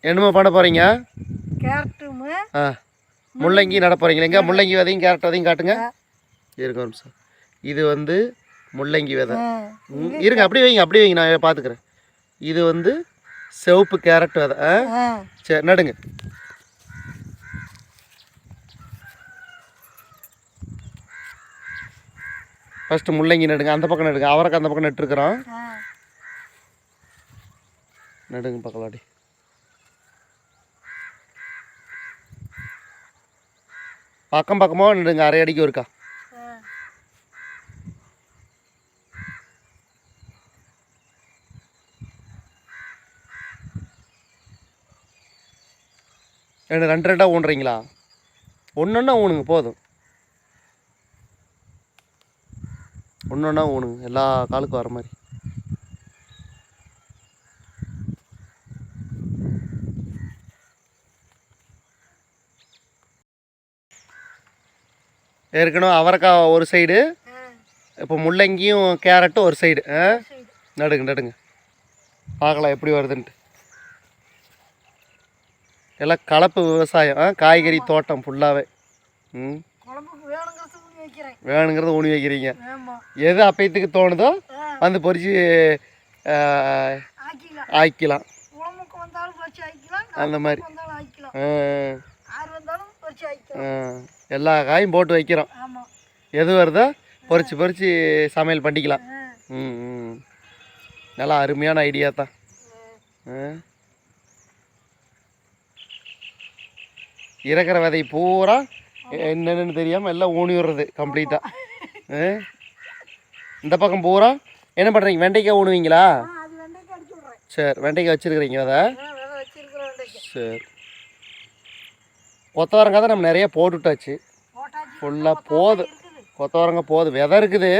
என்னமோ பண்ண ஆ. முள்ளங்கி நட போகிறீங்களா எங்க? முள்ளங்கி. விதையும் கேரட் விதையும் காட்டுங்க. இருங்க ஒரு நிமிஷம். இது வந்து முள்ளங்கி விதை. இருங்க அப்படி வைங்க அப்படி வைங்க நான் பார்த்துக்கிறேன். இது வந்து சிவப்பு கேரட் விதை. சரி நடுங்க. ஃபஸ்ட்டு முள்ளங்கி நடுங்க அந்த பக்கம் நடுங்க. அவரைக்கு அந்த பக்கம் நட்டுருக்குறோம். நடுங்க பார்க்கலாடி பக்கம் பக்கமாக நடுங்க அரை அடிக்கு இருக்கா ரெண்டு ரெண்டு ரெண்டாக ஊன்றீங்களா? ஒன்றா ஊனுங்க போதும். ஒன்றொன்னா ஊனுங்க எல்லா காலுக்கும் வர மாதிரி. ஏற்கனவே அவரைக்காய் ஒரு சைடு இப்போ முள்ளங்கியும் கேரட்டும் ஒரு சைடு நடுங்க நடுங்க. பார்க்கலாம் எப்படி வருதுன்ட்டு. எல்லாம் கலப்பு விவசாயம். ஆ, காய்கறி தோட்டம் ஃபுல்லாகவே ம். வேணுங்கிறது ஊனி வைக்கிறீங்க. எது அப்பயத்துக்கு தோணுதோ வந்து ஆ, பொரிச்சு ஆக்கிக்கலாம். அந்த மாதிரி. ஆ, எல்லா காயும் போட்டு வைக்கிறோம். எது வருதோ பொரிச்சு பொரிச்சு சமையல் பண்ணிக்கலாம். ம் ம். நல்லா அருமையான ஐடியா தான். இறக்குற விதை பூரா என்னென்னு தெரியாமல் எல்லாம் ஊனி விடுறது கம்ப்ளீட்டாக இந்த பக்கம் பூரா என்ன பண்ணுறீங்க வெண்டைக்காய் ஊனுவீங்களா? சரி வெண்டைக்காய் வச்சுருக்குறீங்க அதை? சரி. கொத்தவரங்காய் தான் நம்ம நிறைய போட்டுட்டாச்சு. ஃபுல்லாக இருக்குது. கொத்தவரங்காய் போதும் விதை இருக்குது.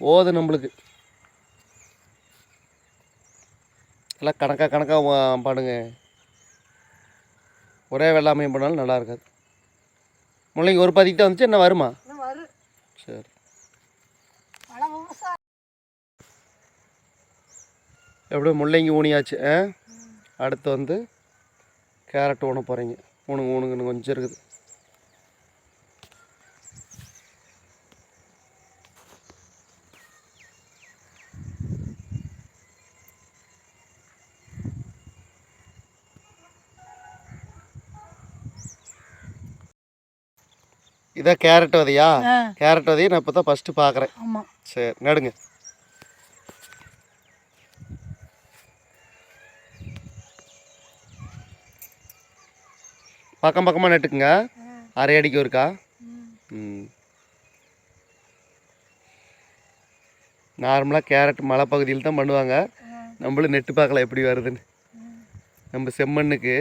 போதும் நம்மளுக்கு. எல்லாம் கணக்காக கணக்காக பண்ணுங்க ஒரே வெள்ளாமையும் பண்ணாலும் நல்லா இருக்காது. முள்ளைங்க ஒரு பதிக்கு தான் வந்துச்சு என்ன வருமா? சரி. பல விவசாயம். எப்படியோ முள்ளங்கி ஊனியாச்சு அடுத்து வந்து கேரட் ஊன போகிறீங்க ஊனுங்க ஊனுங்கன்னு கொஞ்சம் இருக்குது. இதான் கேரட் விதையா? கேரட் விதையை நான் இப்போ தான் ஃபஸ்ட்டு பார்க்குறேன். ஆமா. சரி நடுங்க. பக்கம் பக்கமாக நட்டுக்குங்க. அரை அடிக்கு ஒருக்கா? நார்மலாக கேரட் மலை பகுதியில் தான் பண்ணுவாங்க. நம்மளும் நெட்டு பார்க்கலாம் எப்படி வருதுன்னு. நம்ம செம்மண்ணுக்கு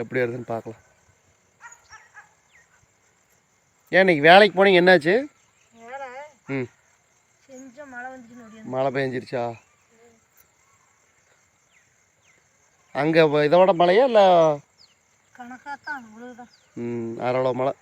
எப்படி வருதுன்னு பார்க்கலாம். ஏன் இன்னைக்கு வேலைக்கு போனீங்க? என்னாச்சு? ம். மழை பெஞ்சிருச்சா? அங்கே இதோட மழையா இல்லை கணக்காத்தான் ம் அரவளோ மழை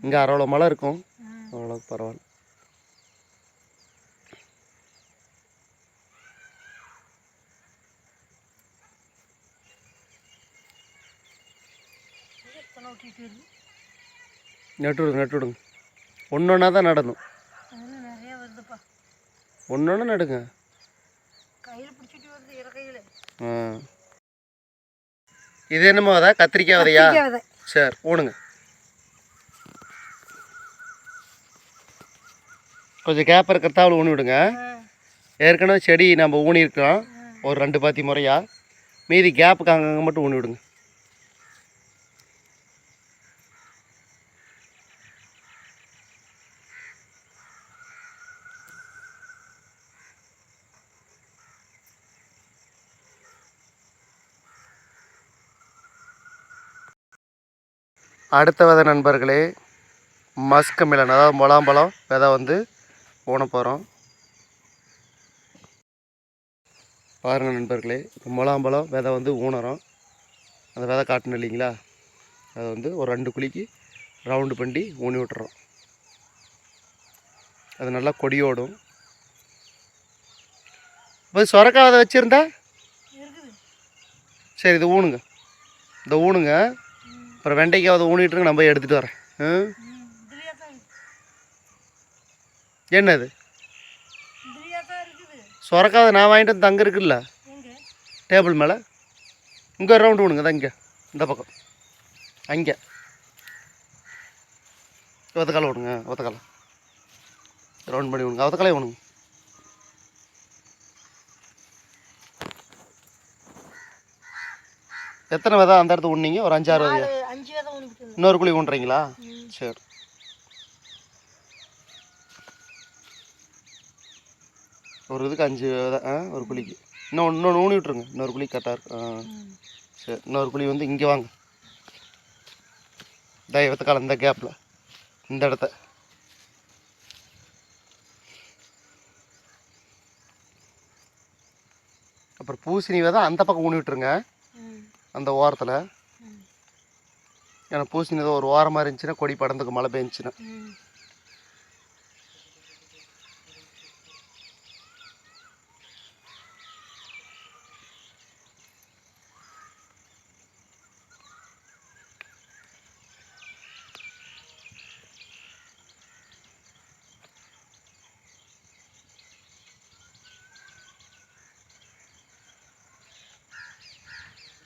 இங்கே அரவளோ மழை இருக்கும். ம். அவ்வளோக்கு பரவாயில்ல நட்டு விடுங்க நட்டு விடுங்க ஒன்று ஒன்றா தான் நடணும் ஒன்று ஒன்று நடுங்க. கையில் பிடிச்சிட்டு வருது இறக்கையில். ஆ. இது என்னமோ அதா? கத்திரிக்காய் விதையா? விதை. சரி ஊனுங்க. கொஞ்சம் கேப் இருக்கிறதாவில் ஊனி விடுங்க. ஏற்கனவே செடி நம்ம ஊனியிருக்கிறோம். ஒரு ரெண்டு பாத்தி முறையா. மீதி கேப்புக்கு அங்கங்கே மட்டும் ஊனி விடுங்க. அடுத்த விதை நண்பர்களே மஸ்க் மிலன் அதாவது முலாம்பழம் விதை வந்து ஊன போகிறோம் பாருங்கள் நண்பர்களே இப்போ முலாம்பழம் விதை வந்து ஊனறோம். அந்த விதை காட்டணும் இல்லைங்களா? அதை வந்து ஒரு ரெண்டு குழிக்கு ரவுண்டு பண்ணி ஊனி விட்டுறோம். அது நல்லா கொடியோடும் இப்போ சொரக்காய் விதை வச்சுருந்தா? சரி இது ஊனுங்க. இந்த ஊனுங்க. அப்புறம் வெண்டைக்காய் அதை இருக்கு நம்ம எடுத்துகிட்டு வரேன். ஆ? ம் என்னது? இதுலையா சொரக்காத நான் வாங்கிட்டு வந்து தங்க இருக்குல்ல? டேபிள் மேலே? இங்கே ரவுண்டு விடுங்க தான் இங்கே. இந்த பக்கம். அங்கே. ஒத்தக்கால விடுங்க ஒத்தக்கால ரவுண்ட் பண்ணி விடுங்க ஒத்தக்காலே விடுங்க எத்தனை விதம் அந்த இடத்துல உண்ணீங்க ஒரு அஞ்சாறு விதையா நாலு அஞ்சு விதை உனக்கு இருந்தது இன்னொரு குழி ஊன்றீங்களா? சரி. ஒரு இதுக்கு அஞ்சு விதை ஆ ஒரு குழிக்கு. இன்னும் இன்னொன்று ஊனி விட்ருங்க இன்னொரு குழி கரெக்டாக இருக்கு. ஆ சரி. இன்னொரு குழி வந்து இங்கே வாங்க. தெய்வத்துக்கால இந்த கேப்பில் இந்த இடத்த. அப்புறம் பூசணி விதை அந்த பக்கம் ஊனி விட்டுருங்க. அந்த ஓரத்தில். ஏன்னா பூசணி விதை ஒரு ஓரமாக இருந்துச்சுன்னா கொடி படந்துக்கு மழை பெஞ்சுன்னா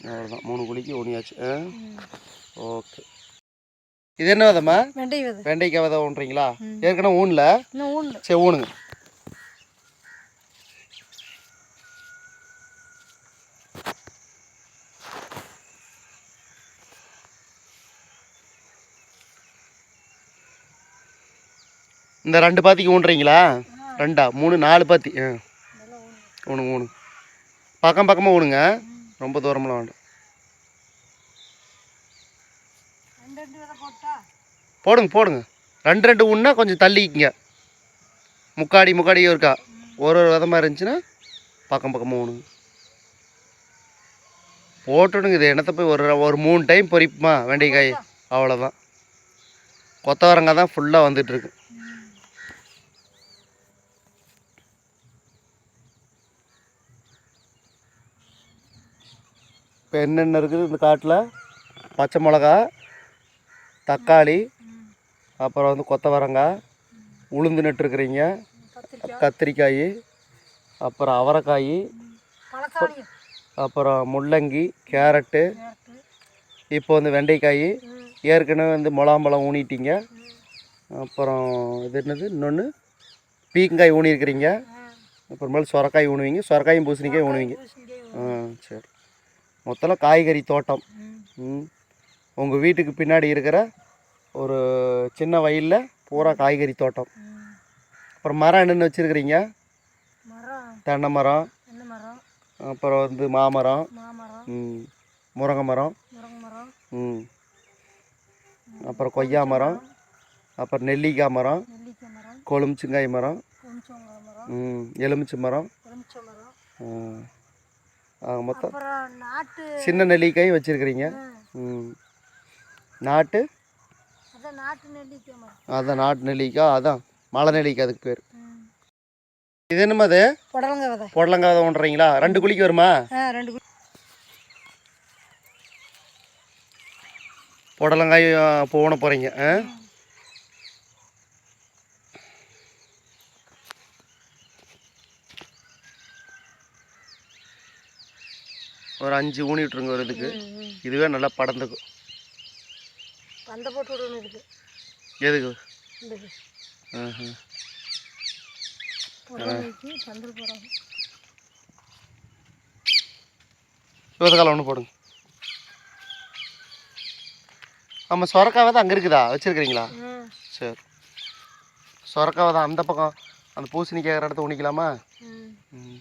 அவ்வளோதான் மூணு குழிக்கு ம். ஓகே. இது என்ன விதம்மா? வெண்டை விதை. வெண்டைக்காய் விதை ஊன்றீங்களா. ஏற்கனவே ஊனல? சரி ஊனுங்க. இந்த ரெண்டு பாத்திக்கு ஊன்றீங்களா? ரெண்டா? மூணு நாலு பாத்தி. ஆ. ஊனுங்க ஊனுங்க. பக்கம் பக்கமாக ஊனுங்க. ரொம்ப தூரமெல்லாம் வேண்டாம் ரெண்டு ரெண்டு விதை போட்டா போடுங்க போடுங்க. ரெண்டு ரெண்டு ஊன்னா கொஞ்சம் தள்ளிக்கிங்க. முக்காடி முக்காடியும் இருக்கா. ஒரு ஒரு விதமாக இருந்துச்சுன்னா பக்கம் பக்கமாக ஊனுங்க. போட்டுடுங்க இது என்னத்தை போய் ஒரு ஒரு மூணு டைம் பொரிப்புமா வெண்டைக்காய். அவ்வளோதான் கொத்தவரங்காய் தான் ஃபுல்லாக வந்துட்டுருக்கு. இப்போ என்னென்ன இருக்குது இந்த காட்டில்? பச்சை மிளகா தக்காளி அப்புறம் வந்து கொத்தவரங்காய் உளுந்து நட்டுருக்குறீங்க கத்திரிக்காய். அப்புறம் அவரைக்காய் அப்புறம் முள்ளங்கி கேரட்டு இப்போ வந்து வெண்டைக்காய் ஏற்கனவே வந்து முலாம்பழம் ஊனிட்டீங்க. அப்புறம் இது என்னது? இன்னொன்று பீக்கங்காய் ஊனியிருக்கிறீங்க. அப்புறமேல் சொரக்காய் ஊணுவீங்க சொரக்காயும் பூசணிக்காய் ஊணுவீங்க பூசணிக்காய் ஆ சரி. மொத்தம் காய்கறி தோட்டம். ம். உங்கள் வீட்டுக்கு பின்னாடி இருக்கிற ஒரு சின்ன வயலில் பூரா காய்கறி தோட்டம். அப்புறம் மரம் என்னென்ன வச்சுருக்கிறீங்க? தென்னை மரம். அப்புறம் வந்து மாமரம். ம். முருங்கை மரம். ம். அப்புறம் கொய்யா மரம். அப்புறம் நெல்லிக்காய் மரம். கொழுமிச்சங்காய் மரம். ம். எலுமிச்சை மரம். மொத்தம் சின்ன நெல்லிக்காயும் வச்சுருக்கிறீங்க. ம். நாட்டு? அதான் நாட்டு நெல்லிக்காய் அதான் மலை நெல்லிக்காய் அதுக்கு பேர். இது என்னமா அது? புடலங்காய் விதை ஒன்றீங்களா ரெண்டு குழிக்கு வருமா? ரெண்டு புடலங்காய் போன போகிறீங்க ஆ? ஒரு அஞ்சு ஊனி விட்ருங்க ஒரு இதுக்கு. இதுவே நல்லா படந்துக்கும் பந்தை போட்டு விடணும் இதுக்கு எதுக்கு? இந்த இது. ஆஹா. புடலங்காய்க்கு பந்தல் போடுறாங்க ஒன்று போடுங்க. ஆமாம் சொரக்காவை தான் அங்கே இருக்குதா? வச்சுருக்கிறீங்களா? சரி. சொரக்காவை தான் அந்த பக்கம் அந்த பூசணி கேட்குற இடத்த உணிக்கலாமா? ம்.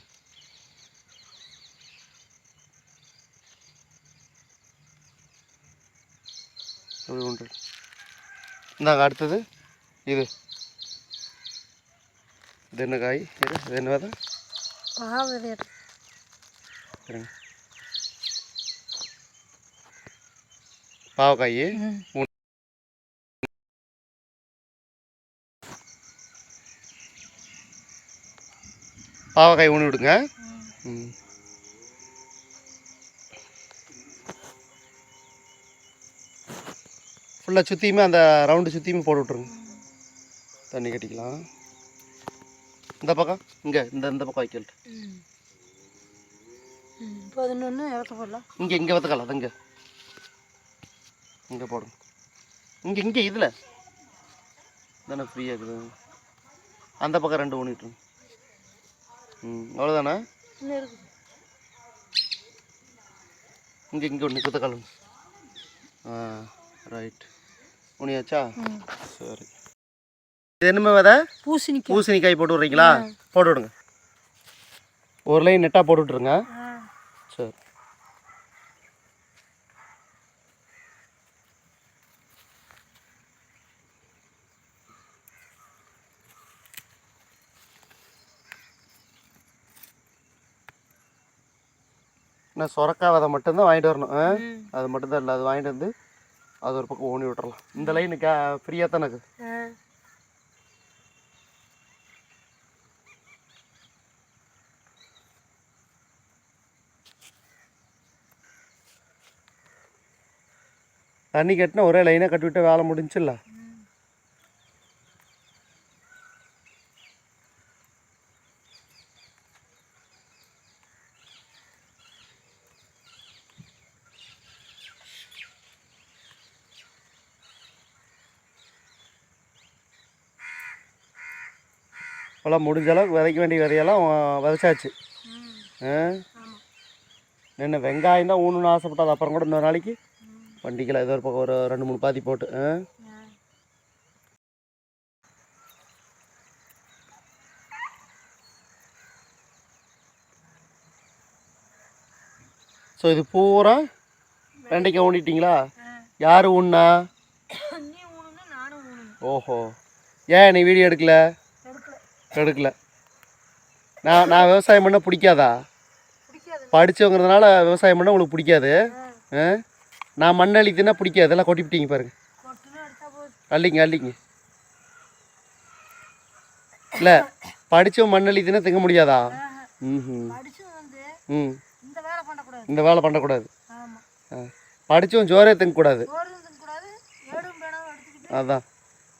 இப்படி உண்டு இந்தாங்க அடுத்தது இது. இது என்ன காய்? இது என்ன விதை? இருங்க பாவக்காய்? பாவக்காய் ஊனி விடுங்க. ம். ஃபுல்லாக சுற்றியுமே அந்த ரவுண்டு சுற்றியுமே போட்டு விட்ருங்க தண்ணி கட்டிக்கலாம். இந்த பக்கம் இங்கே இந்த இந்த பக்கம் வைக்கல. பதினொன்று இடத்த போடலாம் இங்கே இங்கே வத்துக்கலாம் அது இங்கே. இங்கே போடுங்க. இங்கே இங்கே இதில். தானே ஃப்ரீயாக இருக்குது. அந்த பக்கம் ரெண்டு ஊனிட்டு ம் அவ்வளோதானே இங்கே இங்கே ஒன்று குத்தக்காலம் ஆ ரைட் உனியாச்சா? ம். சரி. இது என்னமே விதை? பூசணிக்காய். பூசணிக்காய் போட்டு விட்றீங்களா? போட்டு விடுங்க. ஒரு லைன் நெட்டாக போட்டு விட்ருங்க சரி. நான் சொரக்காய் விதை மட்டும்தான் வாங்கிட்டு வரணும். அது மட்டும்தான் இல்லை அது வாங்கிட்டு வந்து அது ஒரு பக்கம் ஊனி விட்டுறலாம். இந்த லைனுக்கா ஃப்ரீயாக தானே இருக்குது? தண்ணி கட்டினா ஒரே லைனாக கட்டி விட்டு வேலை முடிஞ்சுல்ல இப்போலாம் முடிஞ்ச அளவுக்கு விதைக்க வேண்டிய விதையெல்லாம் விதைச்சாச்சு. நின்று வெங்காயம் தான் ஊனணும்னு ஆசைப்பட்டா அது அப்புறம் கூட இன்னொரு நாளைக்கு ம் வண்டிக்கெல்லாம் ஏதோ ஒரு பக்கம் ஒரு ரெண்டு மூணு பாத்தி போட்டு ஆ? ஸோ இது பூரா வெண்டைக்காய் ஊனிட்டீங்களா ஆ யார் ஊனுங்க ஓஹோ. ஏன் நீ வீடியோ எடுக்கல? எடுக்கல. நான் நான் விவசாயம் பண்ண பிடிக்காதா? படித்தவங்கிறதுனால விவசாயம் பண்ண உங்களுக்கு பிடிக்காது? நான் மண் அழித்துனா பிடிக்காது. எல்லாம் கொட்டிவிட்டீங்க பாருங்க. அள்ளிங்க அள்ளிங்க. இல்லை படித்தவன் மண் அழித்துனா திங்க முடியாதா. ம் ம். இந்த வேலை பண்ணக்கூடாது. படித்தவன் ஜோரே திங்கக்கூடாது. அதான்.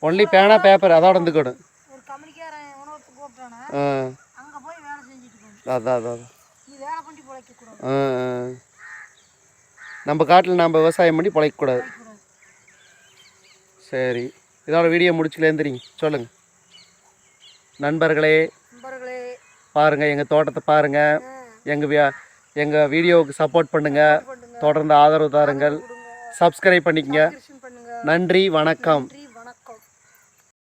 ஒன்லி பேனா பேப்பர் அதோட இருந்துக்கணும் ஒரு கம்பெனிக்காரன் உணவுக்கு கூப்பிட்டானா ஆ அங்கே போய் வேலை செஞ்சுட்டு போகணும் அதான் அதான் அதான். நீ வேலை பண்ணி பிழைக்கக்கூடாது. நம்ம காட்டில் நம்ம விவசாயம் பண்ணி பிழைக்கக்கூடாது சரி. இதோட வீடியோ முடிச்சுலேருந்துறீங்க சொல்லுங்கள் நண்பர்களே நண்பர்களே. பாருங்கள் எங்கள் தோட்டத்தை பாருங்கள் எங்கள் எங்கள் வீடியோவுக்கு சப்போர்ட் பண்ணுங்கள் பண்ணுங்க. தொடர்ந்து ஆதரவு தாருங்கள். சப்ஸ்கிரைப் பண்ணிக்கங்க. நன்றி வணக்கம்.